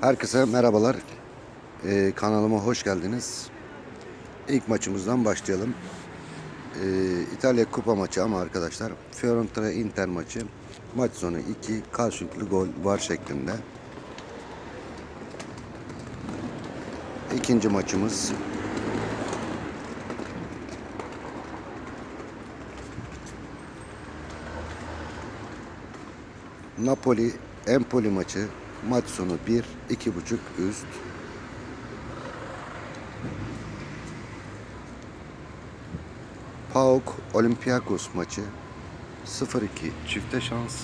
Herkese merhabalar. Ee, kanalıma hoş geldiniz. İlk maçımızdan başlayalım. Ee, İtalya Kupa maçı ama arkadaşlar Fiorentina Inter maçı. Maç sonu 2 karşılıklı gol var şeklinde. İkinci maçımız Napoli Empoli maçı maç sonu 1 2.5 üst. PAOK Olympiakos maçı 0-2 çifte şans.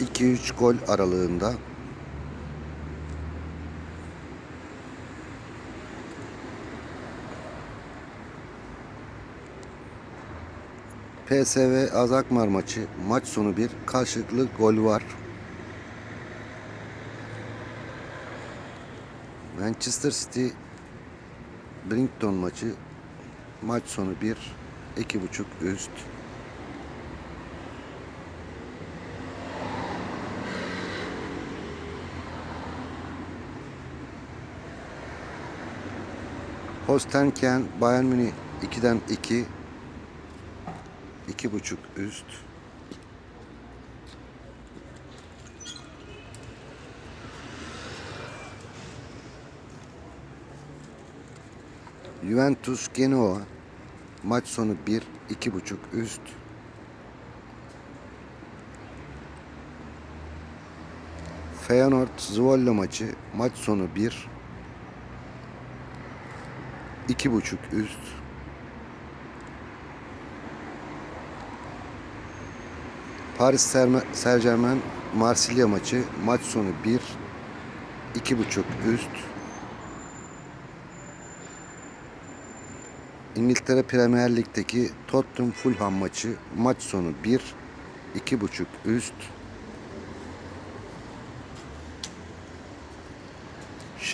İki üç gol aralığında PSV Azakmar maçı. Maç sonu bir. Karşılıklı gol var. Manchester City Brighton maçı. Maç sonu bir. İki buçuk üst. Hostenken Bayern Münih 2'den 2 iki buçuk üst. Juventus Genoa maç sonu 1 iki buçuk üst. Feyenoord Zwolle maçı maç sonu 1 iki buçuk üst. Paris Saint Germain Marsilya maçı maç sonu 1 iki buçuk üst. İngiltere Premier Lig'deki Tottenham Fulham maçı maç sonu 1 iki buçuk üst.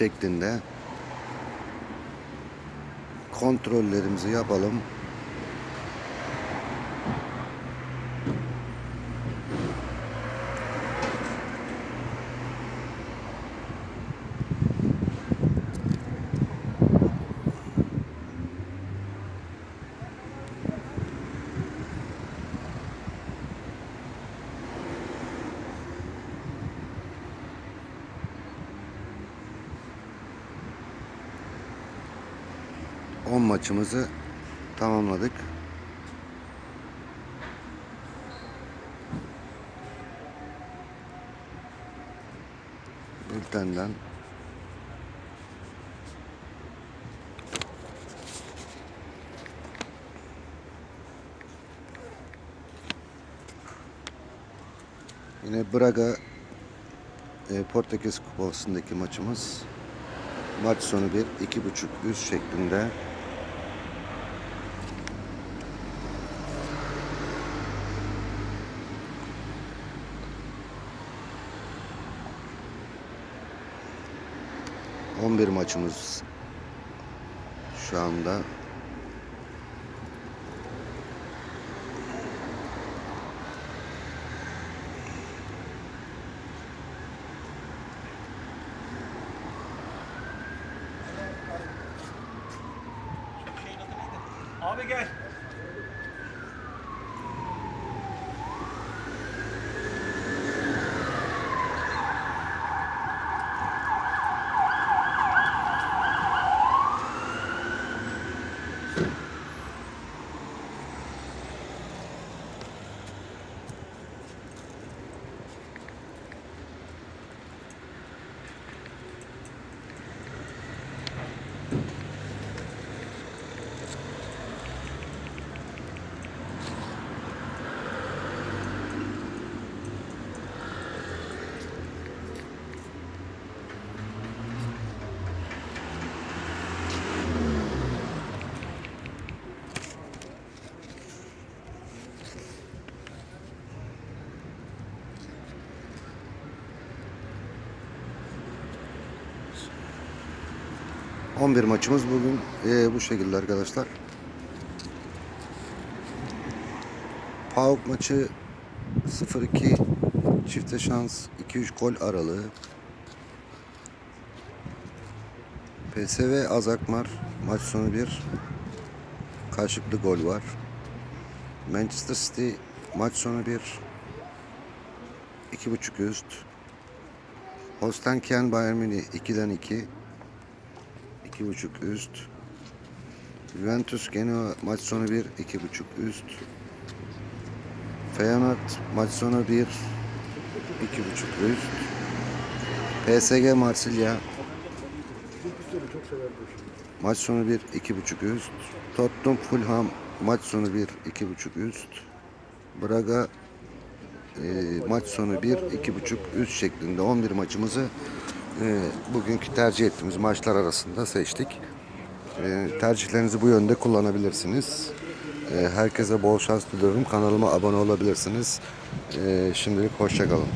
şeklinde kontrollerimizi yapalım. On maçımızı tamamladık. Bültenden. Yine Braga e, Portekiz Kupası'ndaki maçımız. Maç sonu bir iki buçuk üst şeklinde On bir maçımız şu anda? Abi gel. On bir maçımız bugün e, bu şekilde arkadaşlar. PAOK maçı 0-2 çifte şans 2-3 gol aralığı. PSV Azakmar maç sonu bir karşılıklı gol var. Manchester City maç sonu bir iki buçuk üst. Holstein Kiel Bayern Münih 2'den 2 iki buçuk üst. Juventus Genoa maç sonu 1 iki buçuk üst. Feyenoord maç sonu 1 iki buçuk üst. PSG Marsilya maç sonu 1 iki buçuk üst. Tottenham Fulham maç sonu 1 iki buçuk üst. Braga e, maç sonu 1 iki buçuk üst şeklinde 11 maçımızı bugünkü tercih ettiğimiz maçlar arasında seçtik. E, tercihlerinizi bu yönde kullanabilirsiniz. E, herkese bol şans diliyorum. Kanalıma abone olabilirsiniz. Şimdilik hoşçakalın.